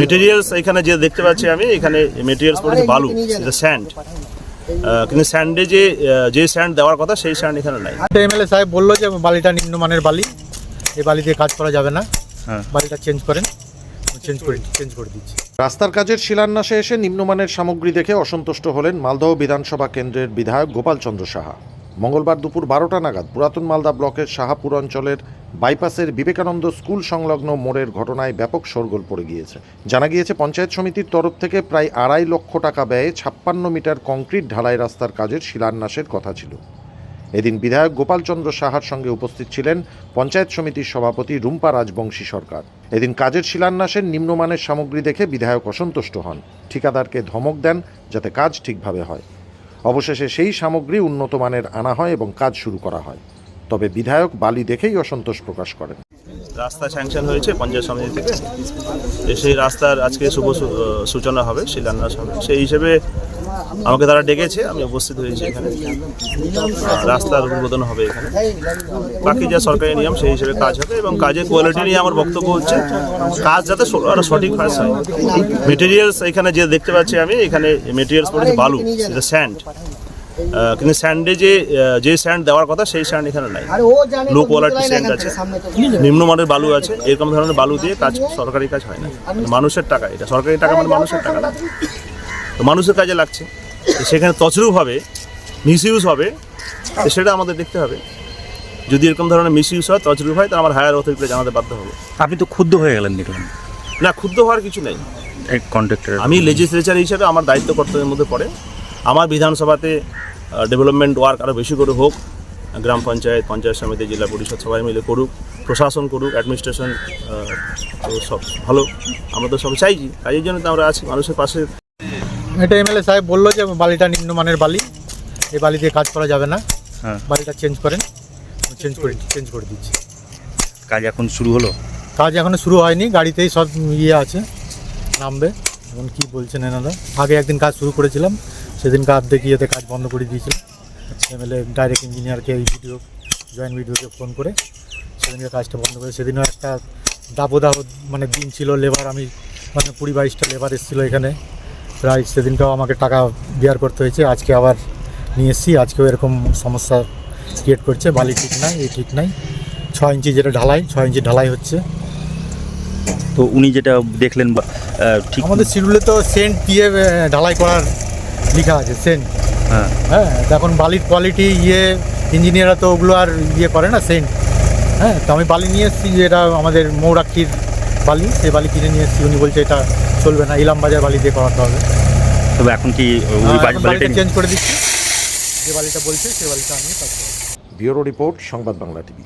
Materials এখানে যে দেখতে পাচ্ছি আমি এখানে মেটেরিয়ালস পড়েছে বালু এটা স্যান্ড কিন্তু স্যান্ডে যে যে স্যান্ড দেওয়ার কথা সেই স্যান্ড এখানে নাই। এমএলএ সাহেব বলল যে বালিটা নিম্নমানের বালি এই বালি দিয়ে কাজ করা যাবে না। হ্যাঁ। বালিটা চেঞ্জ করেন। চেঞ্জ করে চেঞ্জ করে দিচ্ছি। রাস্তার কাজের শিলান্যাসে এসে নিম্নমানের সামগ্রী দেখে অসন্তুষ্ট হলেন মালদহ বিধানসভা কেন্দ্রের বিধায়ক গোপালচন্দ্র সাহা। মঙ্গলবার দুপুর বারোটা নাগাদ পুরাতন মালদা ব্লকের সাহাপুর অঞ্চলের বাইপাসের বিবেকানন্দ স্কুল সংলগ্ন মোড়ের ঘটনায় ব্যাপক শোরগোল পড়ে গিয়েছে। জানা গিয়েছে, পঞ্চায়েত সমিতির তরফ থেকে প্রায় আড়াই লক্ষ টাকা ব্যয়ে ছাপ্পান্ন মিটার কংক্রিট ঢালাই রাস্তার কাজের শিলান্যাসের কথা ছিল। এদিন বিধায়ক গোপালচন্দ্র সাহার সঙ্গে উপস্থিত ছিলেন পঞ্চায়েত সমিতির সভাপতি রুম্পা রাজবংশী সরকার। এদিন কাজের শিলান্যাসের নিম্নমানের সামগ্রী দেখে বিধায়ক অসন্তুষ্ট হন। ঠিকাদারকে ধমক দেন যাতে কাজ ঠিকভাবে হয়। অবশেষে সেই সামগ্রী উন্নত মানের আনা হয় এবং কাজ শুরু করা হয়। তবে বিধায়ক বালি দেখেই অসন্তোষ প্রকাশ করেন। রাস্তা স্যাংশন হয়েছে পঞ্চায়েত সমিতি থেকে। সেই রাস্তার আজকে শুভ সূচনা হবে, শিলান্যাস হবে। সেই হিসেবে আমাকে তারা ডেকেছে আমি উপস্থিত হয়েছি এখানে। রাস্তার উদ্বোধন হবে এখানে। বাকি যা সরকারি নিয়ম সেই হিসেবে কাজ হবে এবং কাজের কোয়ালিটি নিয়ে আমার বক্তব্য হচ্ছে। কাজ যাতে আরও সঠিক কাজ হয় মেটেরিয়ালস এখানে যে দেখতে পাচ্ছি আমি এখানে মেটেরিয়ালস পড়েছে বালু স্যান্ড কিন্তু স্যান্ডে যে যে স্যান্ড দেওয়ার কথা সেই স্যান্ড এখানে নাই। লো কোয়ালিটি স্যান্ড আছে। নিম্নমানের বালু আছে এরকম ধরনের বালু দিয়ে কাজ সরকারি কাজ হয় না। মানুষের টাকা এটা সরকারি টাকা মানে মানুষের টাকা না। তো মানুষের কাজে লাগছে। সেখানে তছরূপ হবে মিসইউজ হবে সেটা আমাদের দেখতে হবে। যদি এরকম ধরনের মিসইউজ হয় তছরূপ হয় তাহলে আমার হায়ার অথরিটিকে জানাতে বাধ্য হব। আপনি তো ক্ষুদ্ধ হয়ে গেলেন দেখলাম। না ক্ষুদ্ধ হওয়ার কিছু নেই। কন্ট্রাক্টর আমি লেজিসলেচার হিসেবে আমার দায়িত্ব কর্তব্যের মধ্যে পড়ে। আমার বিধানসভাতে ডেভেলপমেন্ট ওয়ার্ক আরও বেশি করে হোক গ্রাম পঞ্চায়েত পঞ্চায়েত সমিতি জেলা পরিষদ সবাই মিলে করুক প্রশাসন করুক অ্যাডমিনিস্ট্রেশন তো সব ভালো। আমরা তো সব চাইছি কাজের জন্য তো আমরা আছি। মানুষের পাশে এটা এমএলএ সাহেব বলল যে বালিটা নিম্নমানের বালি। এই বালি দিয়ে কাজ করা যাবে না। হ্যাঁ। বালিটা চেঞ্জ করেন। চেঞ্জ করে চেঞ্জ করে দিচ্ছি। কাজ এখন শুরু হলো? কাজ এখনও শুরু হয়নি। গাড়িতেই সব ইয়ে আছে। নামবে। এখন কি বলছেন এনারা? আগে একদিন কাজ শুরু করেছিলাম। সেদিনকে অর্ধেক ইয়েতে কাজ বন্ধ করে দিয়েছিলাম এমএলএ ডাইরেক্ট ইঞ্জিনিয়ারকে এই ভিডিও জয়েন্ট ভিডিওকে ফোন করে সেদিনকে কাজটা বন্ধ করে সেদিনও একটা দাবদাহ মানে দিন ছিল লেবার আমি মানে কুড়ি বাইশটা লেবার এসেছিল এখানে। প্রায় সেদিনটাও আমাকে টাকা বিয়ার করতে হয়েছে। আজকে আবার নিয়ে এসেছি। আজকেও এরকম সমস্যা ক্রিয়েট করছে। বালি ঠিক নাই এই ঠিক নাই। ছ ইঞ্চি যেটা ঢালাই ছ ইঞ্চি ঢালাই হচ্ছে। তো উনি যেটা দেখলেন ঠিক আমাদের শিডিউলে তো সেন্ট দিয়ে ঢালাই করার লেখা আছে সেন্ট। হ্যাঁ। হ্যাঁ এখন বালির কোয়ালিটি ইয়ে ইঞ্জিনিয়াররা তো ওগুলো আর ইয়ে করে না সেন্ট। হ্যাঁ তো আমি বালি নিয়ে এসেছি যেটা আমাদের মৌরাক্ষীর বালি সে বালি কিনে নিয়ে এসেছি। উনি বলছে এটা চলবে না ইলাম বাজার বালি দিয়ে করাতে হবে। তবে এখন কি ওই বালিটা বালিটা চেঞ্জ করে দিচ্ছি। যে বালিটা বলছে সে বালিটা আমি কাজ করব ব্যুরো রিপোর্ট সংবাদ বাংলা টিভি।